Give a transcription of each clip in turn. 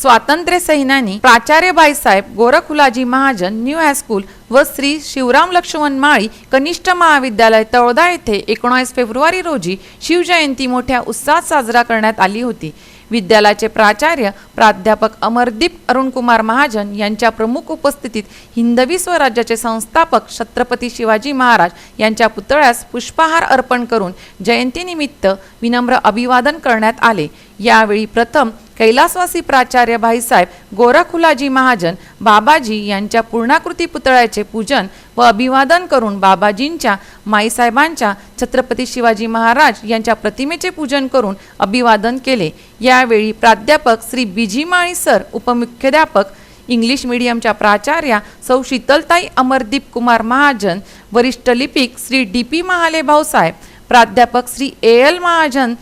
स्वातंत्र्य सैनानी प्राचार्य बाईसाहेब Gorkhulaji Mahajan new high school व श्री शिवराम लक्ष्मण माळी कनिष्ठ महाविद्यालय तळोदा येथे एकोणावीस फेब्रुवारी रोजी शिवजयंती मोठ्या उत्साहात साजरा करण्यात आली होती. विद्यालयाचे प्राचार्य प्राध्यापक अमरदीप अरुणकुमार महाजन यांच्या प्रमुख उपस्थितीत हिंदवी स्वराज्याचे संस्थापक छत्रपती शिवाजी महाराज यांच्या पुतळ्यास पुष्पहार अर्पण करून जयंतीनिमित्त विनम्र अभिवादन करण्यात आले. यावेळी प्रथम कैलासवासी प्राचार्य भाईसाहेब गोरखुलाजी महाजन बाबाजी यांच्या पूर्णाकृती पुतळ्याचे पूजन व अभिवादन करून बाबाजींच्या माईसाहेबांच्या छत्रपती शिवाजी महाराज यांच्या प्रतिमेचे पूजन करून अभिवादन केले. यावेळी प्राध्यापक श्री बिजीमाळी सर उपमुख्याध्यापक इंग्लिश मीडियमच्या प्राचार्या सौ शीतलताई अमरदीप कुमार महाजन वरिष्ठ लिपिक श्री डी पी महाले भाऊसाहेब प्राध्यापक श्री ए एल महाजन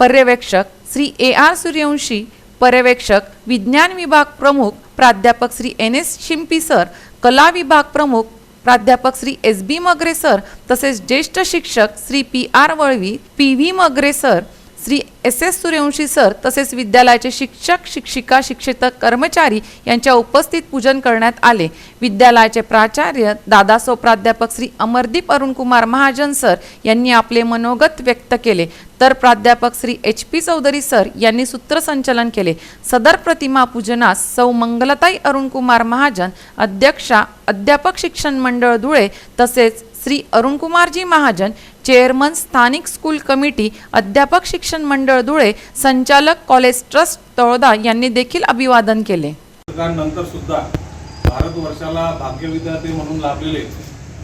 पर्यवेक्षक श्री ए आर सूर्यवंशी पर्यवेक्षक विज्ञान विभाग प्रमुख प्राध्यापक Shri N S Shimpi sir कला विभाग प्रमुख प्राध्यापक Shri S B Magare sir तसेच ज्येष्ठ शिक्षक Shri P R Valvi P V Magare sir Shri S S Suryavanshi sir तसेच विद्यालयाचे शिक्षक शिक्षिका शिक्षक कर्मचारी यांच्या उपस्थित पूजन करण्यात आले. विद्यालयाचे प्राचार्य दादासो प्राध्यापक श्री अमरदीप अरुणकुमार महाजन सर यांनी आपले मनोगत व्यक्त केले. तर प्राध्यापक Shri H P Chaudhari sir यांनी सूत्रसंचलन केले. सदर प्रतिमा पूजनास सौ मंगलताई अरुणकुमार महाजन अध्यक्षा अध्यापक शिक्षण मंडळ धुळे तसेच श्री अरुणकुमारजी महाजन चेअरमन स्थानिक स्कूल कमिटी अध्यापक शिक्षण मंडळ धुळे संचालक कॉलेज ट्रस्ट तळोदा यांनी देखील अभिवादन केले. नंतर सुद्धा भारतवर्षाला विद्यार्थी म्हणून लाभलेले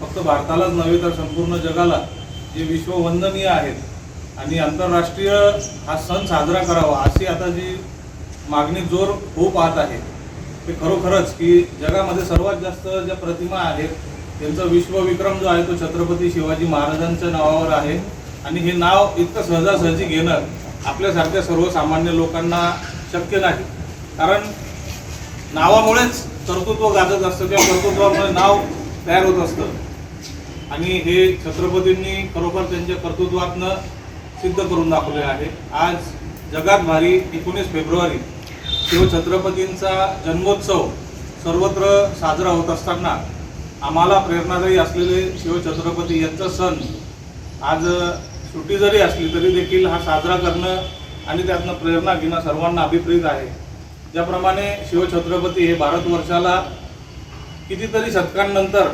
फक्त भारतालाच नव्हे तर संपूर्ण जगाला जे विश्ववंदनीय आहेत आणि आंतरराष्ट्रीय हा सण साजरा करावा अशी आता जी मागणी जोर होऊ पाहत आहे ते खरोखरच की जगामध्ये सर्वात जास्त ज्या प्रतिमा आहेत त्यांचा विश्वविक्रम जो आहे तो छत्रपती शिवाजी महाराजांच्या नावावर आहे. आणि हे नाव इतकं सहजासहजी घेणं आपल्यासारख्या सर्वसामान्य लोकांना शक्य नाही. कारण नावामुळेच कर्तृत्व गाजत असतं किंवा कर्तृत्वामुळे नाव तयार होत असतं. आणि हे छत्रपतींनी खरोखर त्यांच्या कर्तृत्वातनं सिद्ध करून दाखवले आहे. आज जगात भारी एकोणीस फेब्रुवारी शिवछत्रपतींचा जन्मोत्सव सर्वत्र साजरा होत असताना आम्हाला प्रेरणादायी असलेले शिवछत्रपती यांचा सण आज सुट्टी जरी असली तरी देखील हा साजरा करणं आणि त्यातनं प्रेरणा घेणं सर्वांना अभिप्रेत आहे. ज्याप्रमाणे शिवछत्रपती हे भारतवर्षाला कितीतरी शतकांनंतर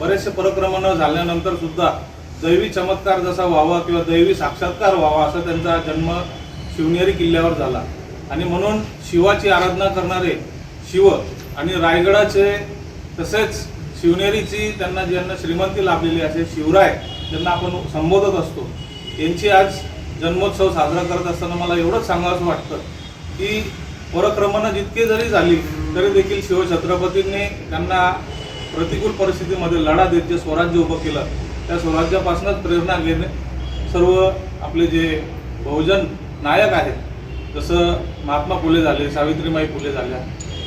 बरेचसे परक्रमणं झाल्यानंतर सुद्धा दैवी चमत्कार जसा व्हावा किंवा दैवी साक्षात्कार व्हावा असा त्यांचा जन्म शिवनेरी किल्ल्यावर झाला. आणि म्हणून शिवाची आराधना करणारे शिव आणि रायगडाचे तसेच शिवनेरीची त्यांना ज्यांना श्रीमंती लाभलेली असे शिवराय ज्यांना आपण संबोधत असतो. यांची आज जन्मोत्सव साजरा करत असताना मला एवढंच सांगावंसं वाटतं की परक्रमणं जितके जरी झाली तरी देखील शिवछत्रपतींनी त्यांना प्रतिकूल परिस्थितीमध्ये लढा देत जे स्वराज्य उभं केलं त्या स्वराज्यापासूनच प्रेरणा घेणे सर्व आपले जे बहुजन नायक आहेत जसं महात्मा फुले झाले सावित्रीमाई फुले झाल्या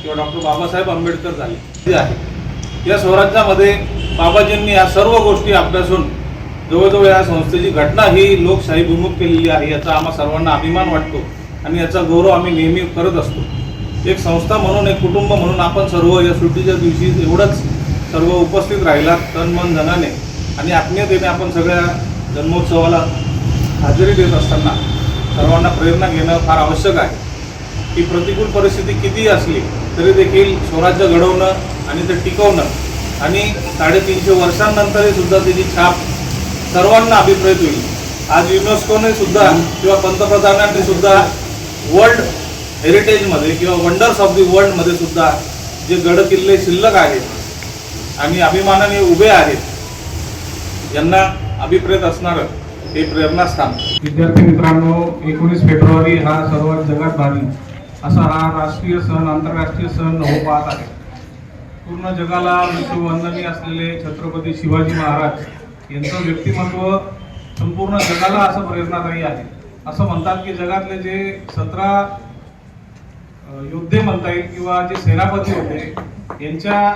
किंवा डॉक्टर बाबासाहेब आंबेडकर झाले ते आहे या स्वराज्यामध्ये बाबाजींनी या सर्व गोष्टी अभ्यासून जवळजवळ या संस्थेची घटना ही लोकशाही विमुख केलेली आहे याचा आम्हा सर्वांना अभिमान वाटतो आणि याचा गौरव आम्ही नेहमी करत असतो. एक संस्था म्हणून एक कुटुंब म्हणून आपण सर्व या सुट्टीच्या दिवशी एवढंच सर्व उपस्थित राहिलात तन मन धनाने आणि आत्मीयतेने आपण सगळ्या जन्मोत्सवाला हजेरी देत असताना सर्वांना प्रेरणा घेणं फार आवश्यक आहे. की प्रतिकूल परिस्थिती कितीही असली तरी देखील स्वराज्य घडवणं आणि ते टिकवणं. आणि साडेतीनशे वर्षांनंतरही सुद्धा त्याची छाप सर्वांना अभिप्रेत होईल. आज युनेस्कोने सुद्धा किंवा पंतप्रधानांनी सुद्धा वर्ल्ड हेरिटेजमध्ये किंवा वंडर्स ऑफ दी वर्ल्डमध्ये सुद्धा जे गड किल्ले शिल्लक आहेत आणि अभिमानाने उभे आहेत यांना अभिप्रेत असणारं हे प्रेरणास्थान. विद्यार्थी मित्रांनो एकोणीस फेब्रुवारी हा सर्व जगात भारी असा हा राष्ट्रीय सण आंतरराष्ट्रीय सण होत पाहत आहे. पूर्ण जगाला विश्ववंदनीय असलेले छत्रपती शिवाजी महाराज यांचं व्यक्तिमत्व संपूर्ण जगाला असं प्रेरणादायी आहे. असं म्हणतात की जगातले जे सतरा योद्धे म्हणता येईल किंवा जे सेनापती होते यांच्या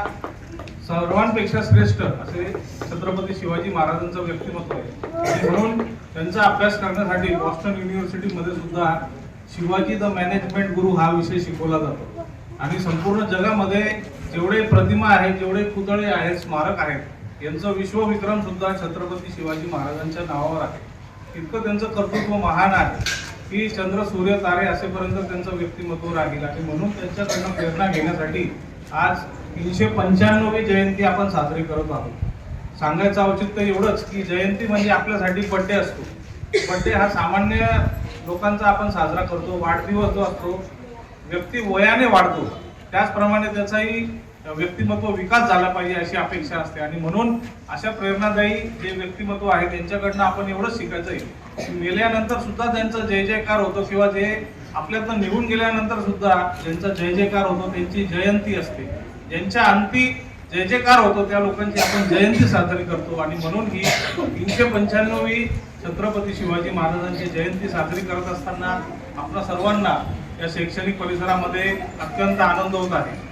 सर्वांपेक्षा श्रेष्ठ असे छत्रपती शिवाजी महाराजांचं व्यक्तिमत्व आहे. म्हणून त्यांचा अभ्यास करण्यासाठी बॉस्टन युनिव्हर्सिटीमध्ये सुद्धा शिवाजी द मॅनेजमेंट गुरु हा विषय शिकवला जातो. आणि संपूर्ण जगामध्ये जेवढे प्रतिमा आहेत जेवढे पुतळे आहेत स्मारक आहेत यांचं विश्वविक्रम सुद्धा छत्रपती शिवाजी महाराजांच्या नावावर आहे. इतकं त्यांचं कर्तृत्व महान आहे. की चंद्र सूर्य तारे असेपर्यंत त्यांचं व्यक्तिमत्व राहील आणि म्हणून त्यांच्याकडनं प्रेरणा घेण्यासाठी आज तीनशे पंच्याण्णवी जयंती आपण साजरी करत आहोत. सांगायचं औचित्य एवढंच की जयंती म्हणजे आपल्यासाठी बड्डे असतो. बड्डे हा सामान्य लोकांचा आपण साजरा करतो वाढदिवस जो असतो व्यक्ती वयाने वाढतो त्याचप्रमाणे त्याचाही व्यक्तिमत्व विकास झाला पाहिजे अशी अपेक्षा असते. आणि म्हणून अशा प्रेरणादायी जे व्यक्तिमत्व आहे त्यांच्याकडनं आपण एवढंच शिकायचं आहे की मेल्यानंतर सुद्धा त्यांचा जय जयकार होतो किंवा जे आपल्यातनं निघून गेल्यानंतर सुद्धा ज्यांचा जय जयकार होतो त्यांची जयंती असते. ज्यांच्या अंती जय जयकार होतो त्या लोकांची आपण जयंती साजरी करतो. आणि म्हणून ही तीनशे पंच्याण्णवी छत्रपती शिवाजी महाराजांची जयंती साजरी करत असताना आपल्या सर्वांना या शैक्षणिक परिसरामध्ये अत्यंत आनंद होत आहे.